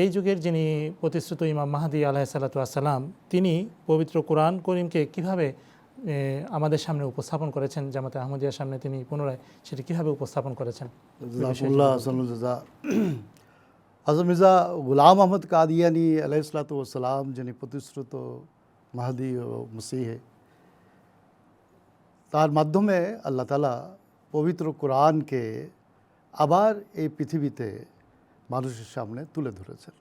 এই যুগের যিনি প্রতিশ্রুত ইমাম মাহাদি আলাহ সাল্লাম তিনি পবিত্র কোরআন করিমকে কীভাবে আমাদের সামনে উপস্থাপন করেছেন, জামাতে আহমদিয়ার সামনে তিনি পুনরায় সেটি কীভাবে উপস্থাপন করেছেন? মির্জা গুলাম আহমদ কাদিয়ানি আলাইসালাম যিনি প্রতিশ্রুত মাহাদি ও মসিহে, তার মাধ্যমে আল্লাহ তালা পবিত্র কোরআনকে আবার এই পৃথিবীতে মানুষের সামনে তুলে ধরেছেন।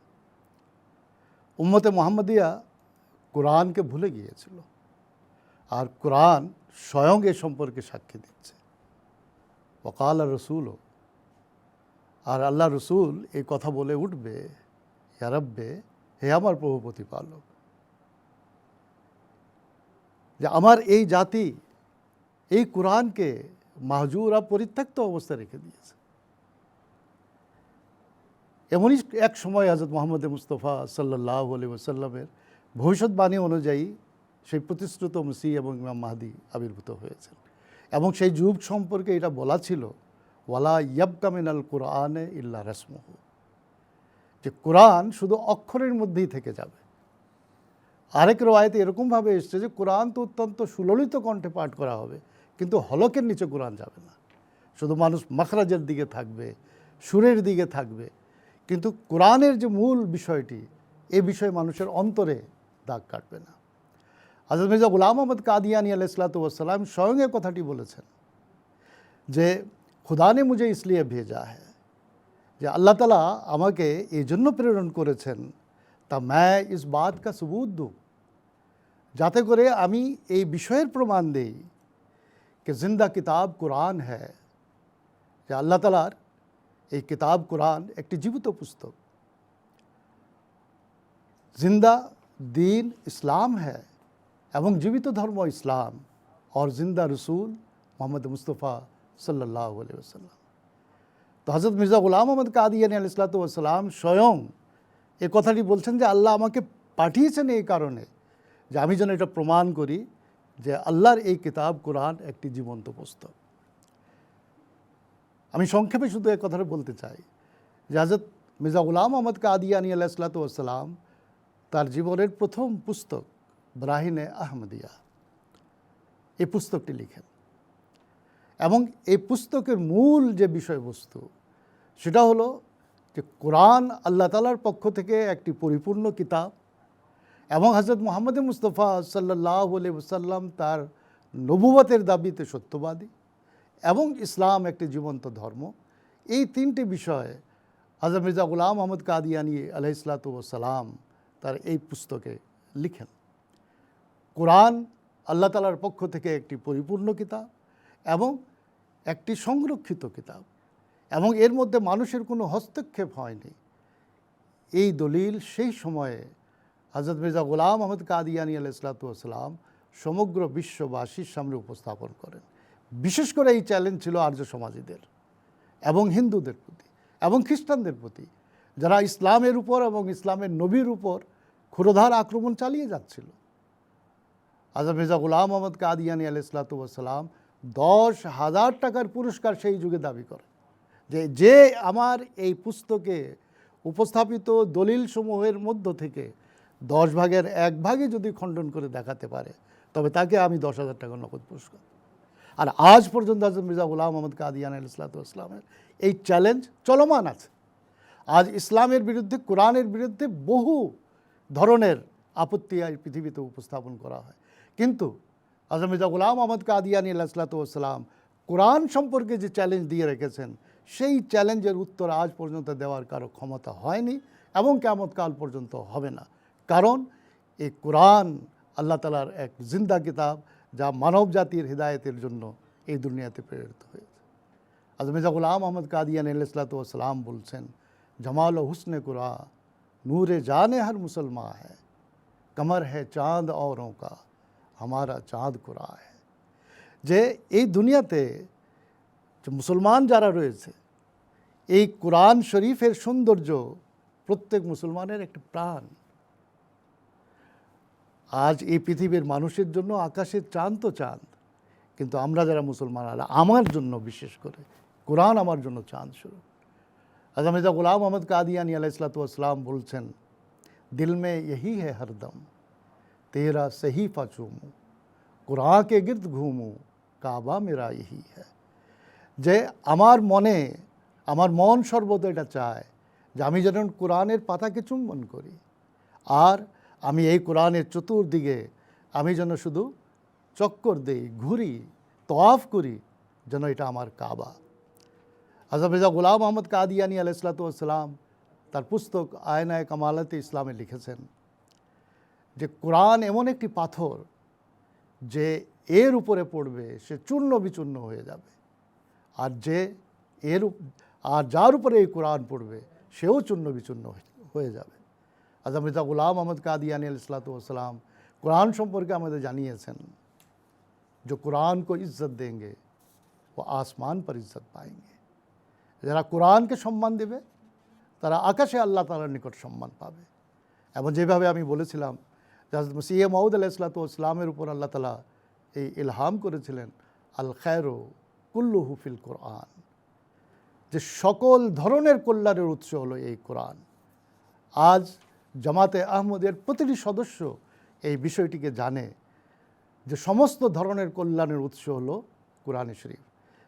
উম্মতে মোহাম্মদিয়া কোরআনকে ভুলে গিয়েছিল আর কোরআন স্বয়ং এ সম্পর্কে সাক্ষী দিচ্ছে। ওকাল রসুলও আর আল্লাহ রসুল এই কথা বলে উঠবে ইয়ারব্বে হে আমার প্রভু প্রতিপালক, যে আমার এই জাতি এই কোরআনকে মাহজুর আর পরিত্যক্ত অবস্থায় রেখে দিয়েছে। এমনই এক সময় হজরত মোহাম্মদ মুস্তফা সাল্লাহ আলি ভবিষ্যৎবাণী অনুযায়ী সেই প্রতিশ্রুত মুসি এবং ইমাম মাহাদি আবির্ভূত হয়েছেন। এবং সেই যুগ সম্পর্কে এটা বলা ছিল, ওয়ালা ইয়াবকামিন আল কোরআনে ইল্লা রসমহ। যে কোরআন শুধু অক্ষরের মধ্যেই থেকে যাবে। আরেক রওয়ায়তে এরকমভাবে এসছে যে কোরআন তো অত্যন্ত সুললিত কণ্ঠে পাঠ করা হবে, কিন্তু হলকের নিচে কোরআন যাবে না। শুধু মানুষ মাখরাজের দিকে থাকবে, সুরের দিকে থাকবে কিন্তু কোরআনের যে মূল বিষয়টি, এ বিষয়ে মানুষের অন্তরে দাগ কাটবে না। আজাদ মির্জা গুলাম মোহাম্মদ কাদিয়ানি আলাইসালাতাম স্বয়ং এ কথাটি বলেছেন যে খুদানে নে মুঝে ইসলিয়ে ভেজা হ্যাঁ যে আল্লাহ তালা আমাকে এই জন্য প্রেরণ করেছেন, তা ম্যা ইস বাদ কা সুবুত দু। যাতে করে আমি এই বিষয়ের প্রমাণ দিই কে জিন্দা কিতাব কোরআন হ্যাঁ যে আল্লাহ তালার এই কিতাব, কোরআন একটি জীবিত পুস্তক। জিন্দা দিন ইসলাম হ্যাঁ এবং জীবিত ধর্ম ইসলাম, আর জিন্দা রসুল মোহাম্মদ মুস্তফা সাল্লাহ আলিয়াল্লাম তো হজরত মির্জা গুলাম আহমদ কাদিয়ানী আলিসালাতাম স্বয়ং এ কথাটি বলছেন যে, আল্লাহ আমাকে পাঠিয়েছেন এই কারণে যে আমি যেন এটা প্রমাণ করি যে আল্লাহর এই কিতাব, কোরআন একটি জীবন্ত পুস্তক। আমি সংক্ষেপে শুধু এক কথাটা বলতে চাই যে হজরত মির্জা গুলাম আহমদ কাদিয়ানি আলাইসালাতাম তার জীবনের প্রথম পুস্তক ব্রাহিনে আহমদিয়া। এই পুস্তকটি লিখেন। এবং এই পুস্তকের মূল যে বিষয়বস্তু সেটা হলো যে কোরআন আল্লাহ তালার পক্ষ থেকে একটি পরিপূর্ণ কিতাব এবং হজরত মোহাম্মদ মুস্তফা সাল্লাহ সাল্লাম তার নবুবতের দাবিতে সত্যবাদী। এবং ইসলাম একটি জীবন্ত ধর্ম। এই তিনটি বিষয়ে হজরত মির্জা গুলাম আহমদ কাদিয়ানি আলহিসাল্লাম তার এই পুস্তকে লিখেন। কোরআন আল্লাহ তালার পক্ষ থেকে একটি পরিপূর্ণ কিতাব এবং একটি সংরক্ষিত কিতাব এবং এর মধ্যে মানুষের কোনো হস্তক্ষেপ হয়নি। এই দলিল সেই সময়ে হজরত মির্জা গোলাম আহমদ কাদিয়ানি আলাইসালাতাম সমগ্র বিশ্ববাসীর সামনে উপস্থাপন করেন। বিশেষ করে এই চ্যালেঞ্জ ছিল আর্য সমাজীদের এবং হিন্দুদের প্রতি এবং খ্রিস্টানদের প্রতি। যারা ইসলামের উপর এবং ইসলামের নবীর উপর ক্ষুরধার আক্রমণ চালিয়ে যাচ্ছিল। আজম মির্জা গুলাম মোহাম্মদ কাদিয়ানি আলাইসালাতাম দশ হাজার টাকার পুরস্কার সেই যুগে দাবি করে যে যে আমার এই পুস্তকে উপস্থাপিত দলিলসমূহের মধ্য থেকে দশ ভাগের এক ভাগে যদি খণ্ডন করে দেখাতে পারে, তবে তাকে আমি দশ হাজার টাকা নগদ পুরস্কার। আর আজ পর্যন্ত আজম মির্জা গুলাম মোহাম্মদ কাদিয়ান আলাইসালাতামের এই চ্যালেঞ্জ চলমান আছে। আজ ইসলামের বিরুদ্ধে, কোরআনের বিরুদ্ধে বহু ধরনের আপত্তি আজ পৃথিবীতে উপস্থাপন করা হয়। কিন্তু আজম মির্জা গুলাম আহমদ কাদিয়ানি আলাহিসাল্লাম কোরআন সম্পর্কে যে চ্যালেঞ্জ দিয়ে রেখেছেন, সেই চ্যালেঞ্জের উত্তর আজ পর্যন্ত দেওয়ার কারও ক্ষমতা হয়নি এবং কাল পর্যন্ত হবে না। কারণ এই কোরআন আল্লাহ তালার এক জিন্দা কিতাব जा मानव जतर हिदायतर जो युनिया प्रेरित आज मिर्ज़ा गुलाम अहमद कदियान अल्लाम जमाल हुसन कुरा नूर जान हर मुसलमान है कमर है चाँद औरों का हमारा चाँद कुरा है जे यही दुनिया ते जो मुसलमान जरा रही है ये कुरान शरीफर सौंदर्य प्रत्येक मुसलमान एक प्राण আজ এই পৃথিবীর মানুষের জন্য আকাশের চাঁদ তো চাঁদ। কিন্তু আমরা যারা মুসলমান আলা আমার জন্য বিশেষ করে, কোরআন আমার জন্য চাঁদ শুরু আজমিদা গুলাম আহমদ কাদিয়ানি আলাহ আসলাম বলছেন দিলমে ইহি হে হরদম, তেরা সহি ফাচুমু কোরআকে গির্দ ঘুমু, কাবা মেরা ইহি হে। যে আমার মনে, আমার মন সর্বদা এটা চায় যে আমি যেন কোরআনের পাতাকে চুম্বন করি। আর আমি এই কোরআনের চতুর্দিকে আমি যেন শুধু চক্কর দেই, ঘুরি, তওয়াফ করি, যেন এটা আমার কাবা। হজরত মির্জা গুলাম মোহাম্মদ কাদিয়ানি আলাইসালাতাম তার পুস্তক আয়নায় কামালাতে ইসলামে লিখেছেন যে, কোরআন এমন একটি পাথর যে এর উপরে পড়বে, সে চূর্ণ বিচূর্ণ হয়ে যাবে। আর যে এর আর যার উপরে এই কোরআন পড়বে, সেও চূর্ণ বিচূর্ণ হয়ে যাবে। আজম মির্জা গুলাম আহমদ কাদিয়ানি আলাইসালাতাম কোরআন সম্পর্কে আমাদের জানিয়েছেন जो कुरान को इज्जत देंगे वो आसमान पर इज्जत पाएंगे যারা কোরআনকে সম্মান দেবে তারা আকাশে আল্লাহ তালার নিকট সম্মান পাবে এবং যেভাবে আমি বলেছিলাম যে হজরত মসিহ মাউদ আলাইসালাতু ইসলামের উপর আল্লাহ তালা এই ইলহাম করেছিলেন আল খায়রো কুল্লু হুফিল কোরআন যে সকল ধরনের কল্যাণের উৎস হলো এই কোরআন আজ জামাতে আহমদের প্রতিটি সদস্য এই বিষয়টিকে জানে যে সমস্ত ধরনের কল্যাণের উৎস হলো কোরআনে শরীফ।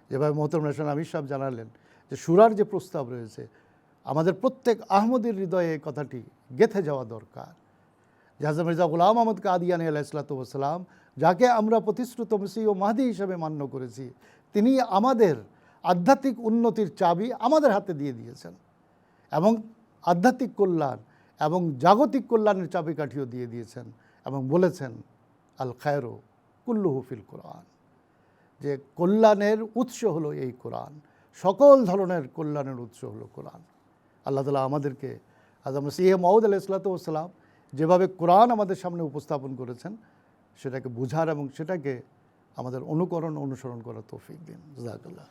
যেভাবে মোহতরম রেশন আমির সাহেব জানালেন যে সুরার যে প্রস্তাব রয়েছে, আমাদের প্রত্যেক আহমদের হৃদয়ে এই কথাটি গেথে যাওয়া দরকার। জাহাজ মির্জা গুলাম আহমদ কাদিয়ানি আলাইসালাতাম যাকে আমরা প্রতিশ্রুত মসি ও মাহাদি হিসেবে মান্য করেছি, তিনি আমাদের আধ্যাত্মিক উন্নতির চাবি আমাদের হাতে দিয়ে দিয়েছেন। এবং আধ্যাত্মিক কল্যাণ এবং জাগতিক কল্যাণের চাবিকাঠিও দিয়ে দিয়েছেন এবং বলেছেন, আল খায়রো কুল্লুহু ফিল কোরআন। যে কল্যাণের উৎস হলো এই কোরআন। সকল ধরনের কল্যাণের উৎস হলো কোরআন। আল্লাহ তালা আমাদেরকে আজম সিএ মাউদ আলাইসালাতাম যেভাবে কোরআন আমাদের সামনে উপস্থাপন করেছেন, সেটাকে বুঝার এবং সেটাকে আমাদের অনুকরণ, অনুসরণ করার তৌফিক দিন। জাজাকাল্লাহ